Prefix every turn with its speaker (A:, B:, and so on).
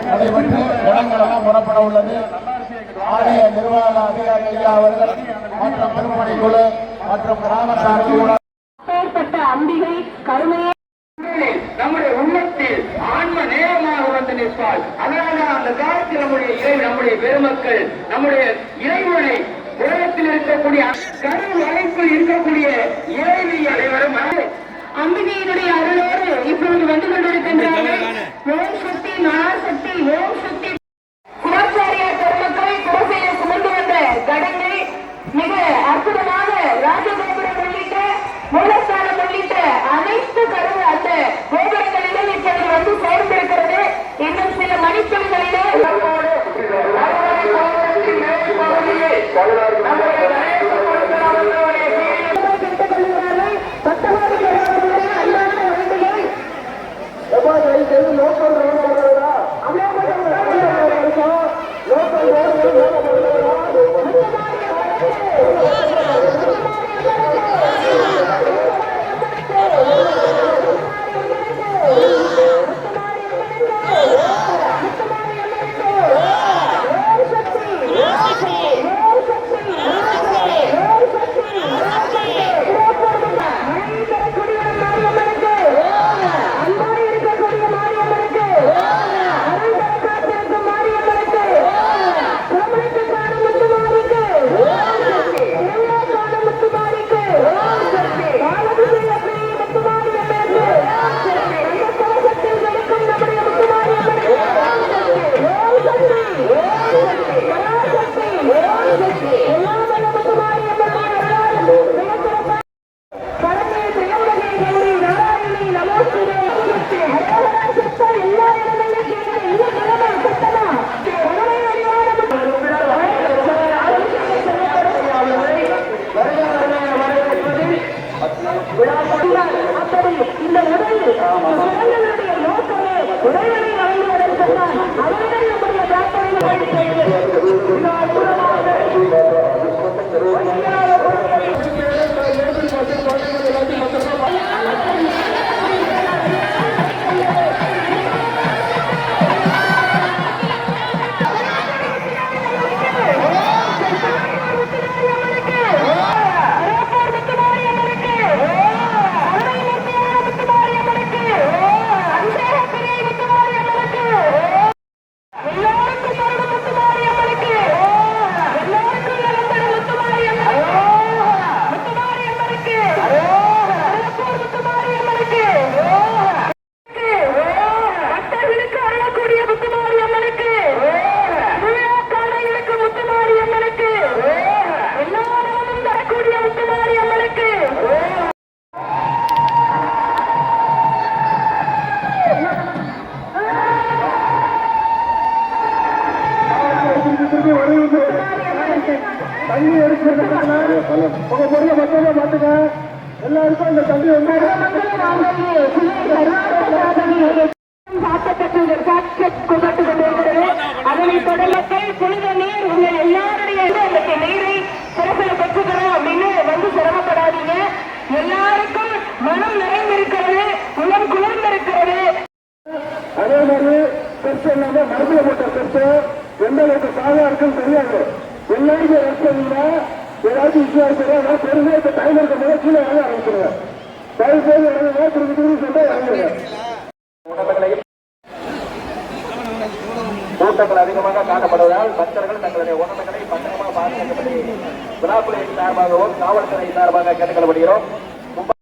A: நடைபெற்று புறப்பட உள்ளது ஆலய நிர்வாக அதிகாரி ஐயா அவர்கள் மற்றும் குழு மற்றும் கிராம சார்பு
B: அம்பிகை
C: நம்முடைய உள்ளத்தில் ஆன்ம நேரமாக வந்து நிற்பாள். அதனால அந்த காலத்தில் நம்முடைய இறை நம்முடைய பெருமக்கள் நம்முடைய இறைவனை உலகத்தில் இருக்கக்கூடிய கரு வளைப்பில் இருக்கக்கூடிய
B: அம்பிகையினுடைய அருளோடு இப்பொழுது வந்து கொண்டிருக்கின்றார்கள். ஓம் சக்தி மகாசக்தி ஓம் சக்தி. சிவாச்சாரியார் பெருமக்களை குலசையை சுமந்து வந்த கடங்கள் மிக அற்புதமாக ராஜகோபுரம் உள்ளிட்ட மூலஸ்தானம் உள்ளிட்ட அனைத்து கருவு அந்த கோபுரங்களிலும் இப்பொழுது வந்து சேர்ந்திருக்கிறது. இன்னும் சில மணித்துளிகளிலே இந்த உடல் உடல்களுடைய நோக்கமே உடல்களை வழங்குவதற்குத்தான் அவர்கள் நம்முடைய
A: பிரார்த்தனை எடுக்கிறதுனால உங்க பொருளை மொத்தமா பாத்துக்க எல்லாருக்கும் இந்த தண்ணி வந்து
B: அதனைத் தொடர்ந்து புனித நீர் உங்கள் எல்லாருடைய அந்த நீரை சிறப்பில் பெற்றுக்கிறோம் அப்படின்னு வந்து சிரமப்படாதீங்க. எல்லாருக்கும் மனம் நிறைந்திருக்கிறது உளம் குளிர்ந்திருக்கிறது.
A: அதே மாதிரி டெஸ்ட் எல்லாமே மருந்துல போட்ட டெஸ்ட் எந்த அளவுக்கு சாதா இருக்குன்னு தெரியாது. எல்லாருக்கும் எடுத்தீங்கன்னா ஏதாவது இஷ்யூ இருக்கிறதா ஏதாவது பெருசா இப்ப டைம் இருக்க போது கீழே இறங்க ஆரம்பிச்சிருங்க தயவு செய்து இறங்குங்க திருப்பி திருப்பி சொன்னா இறங்குங்க
C: கூட்டங்கள் அதிகமாக காணப்படுவதால் பக்தர்கள் தங்களுடைய உணவுகளை பத்திரமாக பாதுகாக்கப்பட்டு விழாக்குழுவின் சார்பாகவும் காவல்துறை சார்பாக கேட்டுக்கொள்ளப்படுகிறோம்.